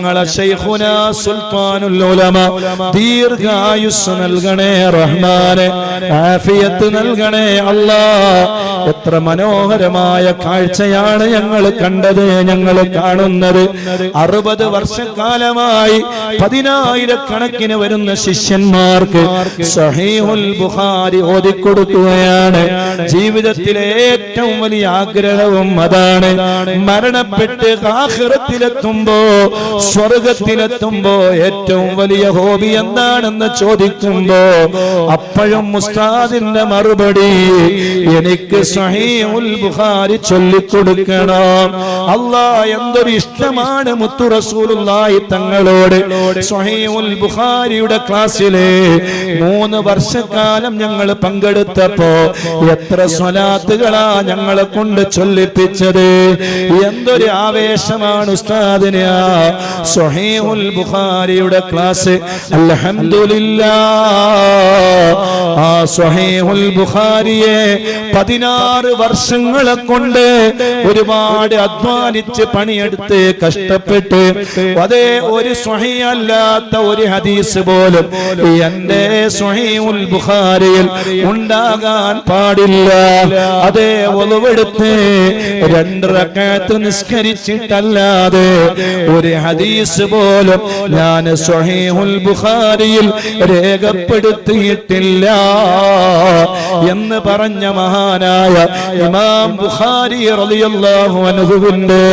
ഞങ്ങളെ ശൈഖുന സുൽത്താനുൽ ഉലമ ദീർഘായുസ് നൽകണേ റഹ്മാനെ ആഫിയത്ത് നൽകണേ അല്ലാ. എത്ര മനോഹരമായ കാഴ്ചയാണ് ഞങ്ങൾ കണ്ടത് ഞങ്ങൾ കാണുന്നത്. അറുപത് വർഷക്കാലമായി പതിനായിരക്കണക്കിന് വരുന്ന ശിഷ്യന്മാർക്ക് സഹീഹുൽ ബുഖാരി ഓതിക്കൊടുക്കുകയാണ്. ജീവിതത്തിലെ ഏറ്റവും വലിയ ആഗ്രഹവും അതാണ് മരണപ്പെട്ട് ആഖിറത്തിലെത്തുമ്പോ സ്വർഗത്തിലെത്തുമ്പോ ഏറ്റവും വലിയ ഹോബി എന്താണെന്ന് ചോദിക്കുമ്പോ അപ്പോഴും മുസ്താദിന്റെ മറുപടി എനിക്ക് സഹീഹുൽ ബുഖാരി ചൊല്ലിക്കൊടുക്കണം. അല്ലാ എന്തൊരു ഇഷ്ടമാണ് മുത്തു റസൂലുള്ളാഹി തങ്ങളോട്. സഹീഹുൽ ബുഖാരിയുടെ ക്ലാസ്സിലെ മൂന്ന് വർഷക്കാലം ഞങ്ങൾ പങ്കെടുത്തപ്പോ എത്ര സ്വലാത്തുകളാ ഞങ്ങളെ കൊണ്ട് ചൊല്ലിപ്പിച്ചത്. എന്തൊരു ആവേശമാണ് ഉസ്താദിന്. ആ സഹീഹുൽ ബുഖാരിയുടെ ക്ലാസ്. അൽഹംദുലില്ലാ. ആ സഹീഹുൽ ബുഖാരിയെ പതിനാറ് വർഷങ്ങളെ കൊണ്ട് ഒരുപാട് അധ്വാനിച്ച് പണിയെടുത്ത് കഷ്ടപ്പെട്ട് അതേ ഒരു സ്വഹിയല്ലാത്ത ഒരു ഹദീസ് പോലും എന്റെ സ്വഹിയുൽ ബുഖാരിയിൽ ഉണ്ടാകാൻ പാടില്ല. അതേ ഒളിവെടുത്ത് രണ്ട് റക്അത്ത് നിസ്കരിച്ചിട്ടല്ലാതെ ഒരു ഹദീസ് പോലും ഞാൻ സ്വഹീഹുൽ ബുഖാരിയിൽ രേഖപ്പെടുത്തിയിട്ടില്ല. എന്ന് പറഞ്ഞ മഹാനായ ഇമാം ബുഖാരി റളിയല്ലാഹു അൻഹുവിന്റെ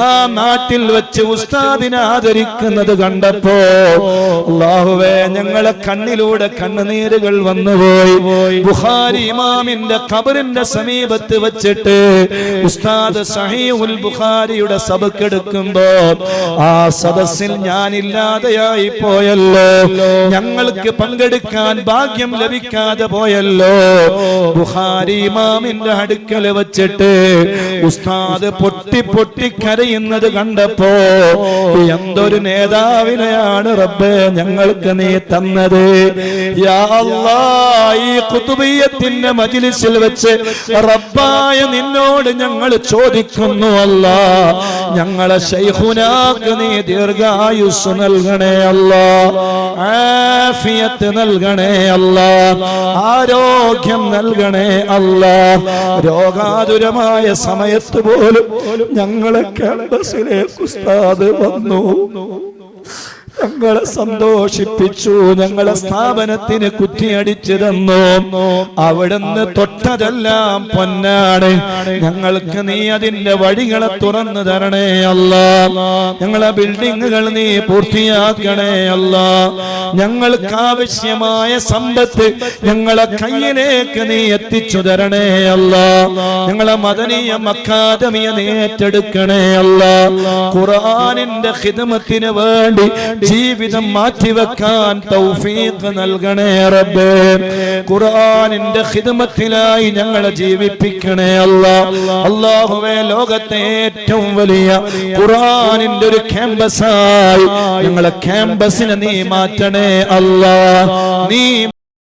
ആ നാട്ടിൽ വെച്ച് ഉസ്താദിനെ ആദരിക്കുന്നത് കണ്ടപ്പോ അല്ലാഹുവേ ഞങ്ങളെ കണ്ണിലൂടെ കണ്ണുനീരുകൾ വന്നുപോയി. ബുഖാരി ഇമാമിന്റെ ഖബറിന്റെ സമീപത്ത് വെച്ചിട്ട് ഉസ്താദ് സഹീഹുൽ ബുഖാരിയുടെ സബക്കെടുക്കുമ്പോ ആ സദസ്സിൽ ഞാനില്ലാതെയായി പോയല്ലോ. ഞങ്ങൾക്ക് പങ്കെടുക്കാൻ ഭാഗ്യം ലഭിക്കാതെ പോയല്ലോ. ബുഹാരി ഇമാമിന്റെ അടുക്കൽ വെച്ചിട്ട് ഉസ്താദ് പൊട്ടി പൊട്ടി കരയുന്നത് കണ്ടപ്പോ എന്തൊരു നേതാവിനെയാണ് റബ്ബേ ഞങ്ങൾക്ക് നീ തന്നത്? ഈ മജിലിസിൽ വെച്ച് റബ്ബായ നിന്നോട് ഞങ്ങൾ ചോദിക്കുന്നു അല്ല ഞങ്ങളെ ശൈഹുനാക്ക് നീ ദീർഘായുസ് നൽകണേ അല്ല. ആഫിയത്ത് നൽകണേ അല്ല. ആരോഗ്യം നൽകണേ അല്ല. രോഗാതുരമായ സമയത്ത് പോലും ഞങ്ങളെ ക്യാമ്പസിലേക്ക് ഉസ്താദ് വന്നു. ഞങ്ങളെ സന്തോഷിപ്പിച്ചു ഞങ്ങളെ സ്ഥാപനത്തിന് കുറ്റിയടിച്ചു തന്നു അവിടുന്ന് തൊട്ടതെല്ലാം പൊന്നാണ്. ഞങ്ങൾക്ക് നീ അതിന്റെ വഴികളെ തുറന്നു തരണേ അല്ല. ഞങ്ങളെ ബിൽഡിങ്ങുകൾ നീ പൂർത്തിയാക്കണേ അല്ല. ഞങ്ങൾക്ക് ആവശ്യമായ സമ്പത്ത് ഞങ്ങളെ കയ്യിലേക്ക് നീ എത്തിച്ചു തരണേ അല്ല. ഞങ്ങളെ മദനീയം അക്കാദമിയെ നീ ഏറ്റെടുക്കണേ അല്ല. ഖുറാനിന്റെ ഹിതമത്തിന് വേണ്ടി ജീവിതം മാറ്റിവെക്കാൻ തൗഫീഖ് നൽകണേ റബ്ബേ. ഖുർആനിന്റെ ഖിദ്മത്തിലായി ഞങ്ങളെ ജീവിപ്പിക്കണേ അല്ല. അല്ലാഹുവേ ലോകത്തെ ഏറ്റവും വലിയ ഖുർആനിന്റെ ഒരു ക്യാമ്പസായി ഞങ്ങളെ ക്യാമ്പസിനെ നീ മാറ്റണേ അല്ലാ. നീ